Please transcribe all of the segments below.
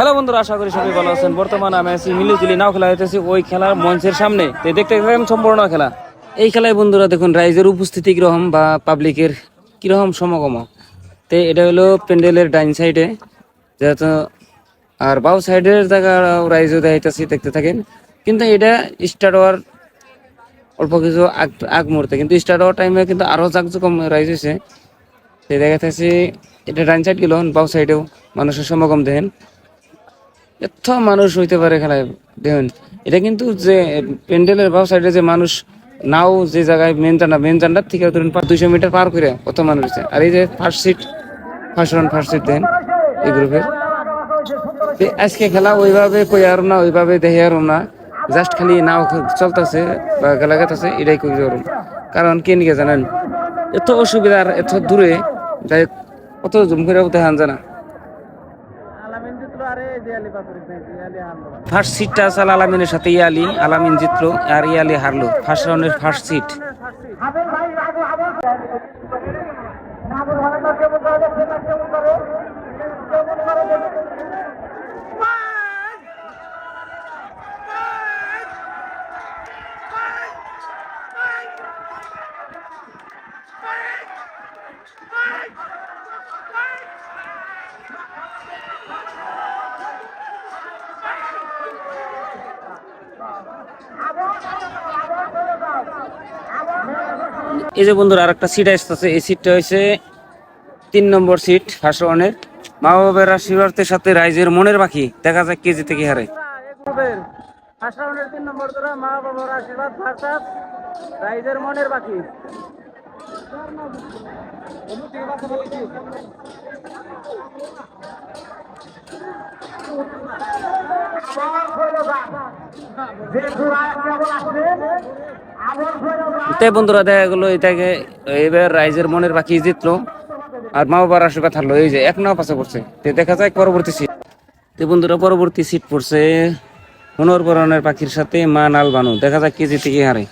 Hello বন্ধুরা, আশা করি সবাই ভালো আছেন। বর্তমানে আমি আছি মিলিজুলি নাও খেলা হইতেছি ওই খেলার মঞ্চের সামনে। দেখতে থাকেন সম্পূর্ণ খেলা। এই খেলায় বন্ধুরা দেখুন, রাইজের উপস্থিতি কীরকম বা পাবলিকের কীরকম সমাগম? তো এটা হলো প্যান্ডেলের ডাইন সাইডে, যেহেতু আর বাউ সাইডের জায়গা রাইজও দেখাইতেছি, দেখতে থাকেন। কিন্তু এটা স্টার্ট হওয়ার অল্প কিছু আগ আগ মুহূর্তে, কিন্তু স্টার্ট হওয়ার টাইমে কিন্তু আরও জাকজকম রাইজ হয়েছে তো দেখাইতেছি এটা ডাইন সাইড গেল বাউ সাইডেও মানুষের সমাগম দেখেন। এত মানুষ হইতে পারে খেলায়, দেখুন। এটা কিন্তু যে, প্যান্ডেলের বাউ সাইডে যে মানুষ নাও যে জায়গায় মেন জান্ডা মেন জান্ডার থেকে ধরুন দুইশো মিটার পার করে কত মানুষ আছে। আর এই যে first seat first round first seat দেন এই গ্রুপের আজকে খেলা ওইভাবে কই আর না, ওইভাবে দেখে আর না। জাস্ট খালি নাও চলতেছে বা খেলা আছে এটাই কই আর কারণ কে নিকে জানেন? এত অসুবিধা আর এত দূরে, যাই কত জুম করে দেখান জানা ফার্স্ট সিটটা আছে আলামিনের সাথে ইয়ালি, আলামিন জিতলো আর ইয়ালি হারলো। ফার্স্ট রাউন্ডের ফার্স্ট সিট এই যে বন্ধুরা, আরেকটা সিট আসতেছে। এই সিটটা হয়েছে তিন নম্বর সিট ফার্স্ট রাউন্ডের মা বাবার আশীর্বাদের সাথে রাইজের মনের পাখি, দেখা যাক কে জিতে, কি হারে। রাউন্ডের পাখি তাই বন্ধুরা, দেখা গেলো, এটাকে, এবার রাইজের মনের বাকি জিতলো, আর মা বাবার আশীর্বাদ হারলো এই যে এক নাও পাশে পড়ছে। দেখা যায় পরবর্তী সিট তে বন্ধুরা, পরবর্তী সিট পড়ছে পুনর্বরণের পাখির সাথে মা নাল বানু। দেখা যাক কে জিতে, কি হারে।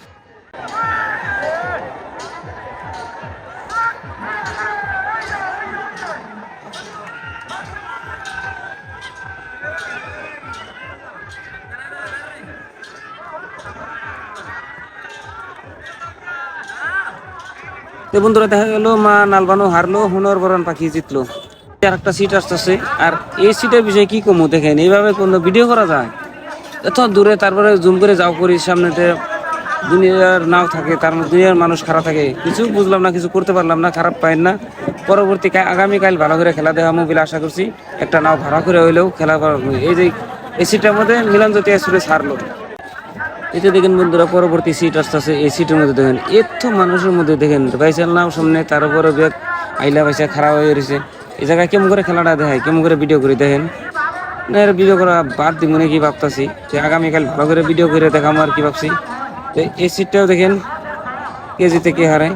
তো বন্ধুরা দেখা গেল, মা নালবানো হারলো, হুনর বরণ পাখি জিতলো। আর একটা সিট আসতেছে। আর এই সিটের বিষয়ে কি কমু, দেখেন, এইভাবে কোনো ভিডিও করা যায়? এত দূরে, তারপরে জুম করে যাও করি, সামনেতে দুনিয়ার নাও থাকে, তার মধ্যে দুনিয়ার মানুষ খারাপ থাকে। কিছু বুঝলাম না, কিছু করতে পারলাম না, খারাপ পাইন না। পরবর্তী আগামীকাল ভালো করে খেলা দেখা মোবিল আশা করছি, একটা নাও ভাড়া করে হইলেও খেলা এই যে, এই মধ্যে মিলন জ্যোতি হারলো। এতে দেখেন বন্ধুরা, পরবর্তী সিট আসতেছে। এই সিটের মধ্যে দেখেন, এত মানুষের মধ্যে দেখেন বাইসাল নাও সামনে তার উপরে ব্যাগ আইলা পয়সা খারাপ হয়ে রয়েছে। এই জায়গায় কেমন করে খেলাটা দেখায়, কেমন করে ভিডিও করে দেখেন। না, এর ভিডিও করা বাদ দিব নাকি ভাবতাছি। যে আগামীকাল ভালো করে ভিডিও করে দেখাবো আর কি ভাবছি। তো এই সিটটাও দেখেন কে জিতে কে হারায়।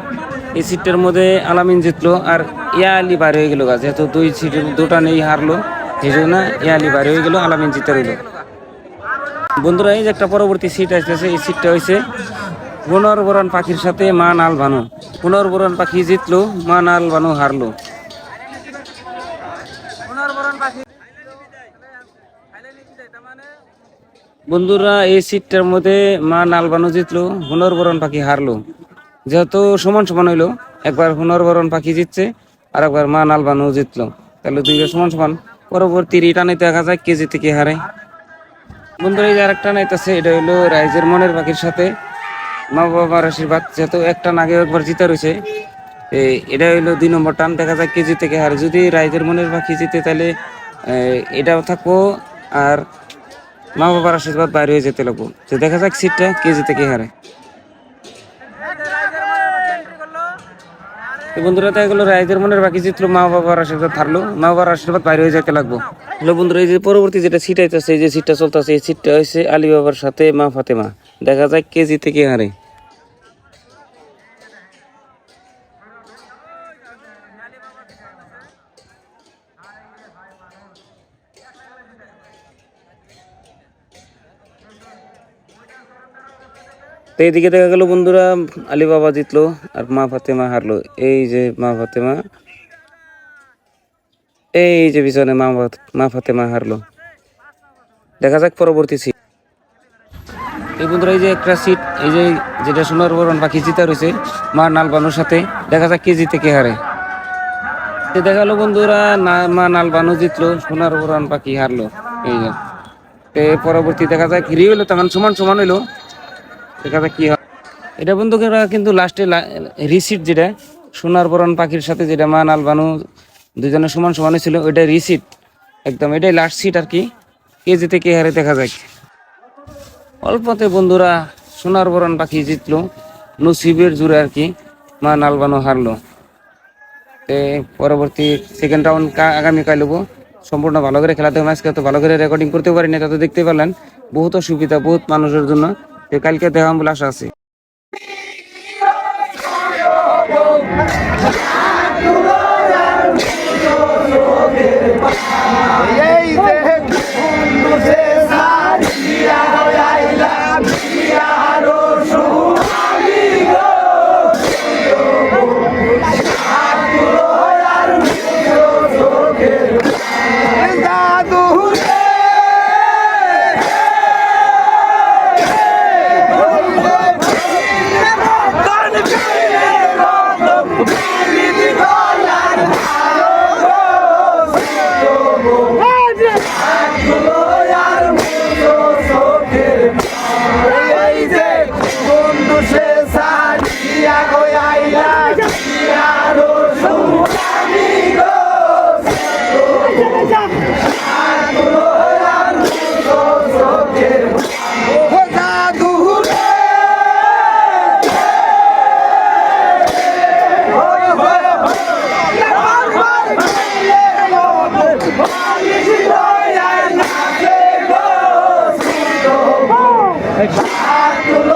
এই সিটটার মধ্যে আলামিন জিতলো আর ইয়া আলী হয়ে গেলো গা। যেহেতু দুই সিট দুটা নেই হারলো এই জন্য ইয়া আলী হয়ে গেলো, আলামিন জিতে রইল। বন্ধুরা এই যে একটা পরবর্তী সিট আসতেছে এই সিটটা হয়েছে পুনর্বরণ পাখির সাথে মা নাল ভানু পুনর্বরণ পাখি জিতলো মা নাল ভানু হারলো। বন্ধুরা এই সিটটার মধ্যে মা নালবানু জিতলো পুনর্বরণ পাখি হারলো। যেহেতু সমান সমান হইল একবার পুনর্বরণ পাখি জিতছে আর একবার মা নালবানু জিতলো। তাহলে দুইটা সমান সমান। পরবর্তী রিটার্নে দেখা যায় কে জিতে কে হারে। বন্ধুরা, এই আরেকটা নাইতেছে এটা হলো রাইজের মনের পাখির সাথে। মা বাবার আশীর্বাদ, যেহেতু একটা নাগে একবার জিতে রয়েছে এটা হইল দুই নম্বর টান। দেখা যায় কে জিতে কে হারে। যদি রাইজের মনের পাখি জিতে, তাহলে এটাও থাকব। আর মা বাবার আশীর্বাদ বাইরে হয়ে যেতে লাগবো। তো দেখা যাক সিটটা কে জিতে কে হারে। বন্ধুরা তাই গেলো রাইজের মনের বাকি চিত্র মা বাবার আশীর্বাদ থাকল। মা বাবার আশীর্বাদ বাইরে হয়ে যেতে লাগবো। হ্যালো বন্ধুরা, এই যে পরবর্তী যেটা সিট আইতেছে এই যে সিটটা চলতেছে, এই সিটটা হয়েছে আলী বাবার সাথে মা ফাতেমা। দেখা যাক কেজি থেকে হারে। তো এইদিকে দেখা গেল বন্ধুরা আলী বাবা জিতলো আর মা ফাতেমা হারলো। এই যে মা ফাতেমা, এই যে পিছনে মা মা ফাতেমা হারলো। দেখা যাক পরবর্তী সিট এই বন্ধুরা, এই যে একটা সিট এই যে যেটা সোনার বরণ পাখি জিতা রয়েছে, মা নালবানুর সাথে। দেখা যাক কে জিতে, কে হারে। দেখা গেলো বন্ধুরা, না, মা নালবানু জিতলো, সোনার বরণ পাখি হারলো। এই যে। পরবর্তী দেখা যাক হিরি হইল তখন সমান সমান হইল। যাক কি হয়? এটা বন্ধুরা কিন্তু লাস্টে রিসিট যেটা, সোনার বরণ পাখির সাথে যেটা মা নালবানু দুজনের সমান সমান ছিল ওইটা রিসিট একদম, এটাই লাস্ট সিট আর কি। কে জিতে কে হারে দেখা যাক। অল্পতে বন্ধুরা সোনার বরণ পাখি জিতলো, নসিবের জুড়ে আর কি মা নালবানো হারলো। তে পরবর্তী সেকেন্ড রাউন্ড আগামীকাল নেব সম্পূর্ণ ভালো করে খেলাতে হবে। আজকে তো ভালো করে রেকর্ডিং করতে পারিনি তা তো দেখতে পারলেন বহুত অসুবিধা, বহুত মানুষের জন্য। কালকে দেখাম বলে আশা আছে। Vai.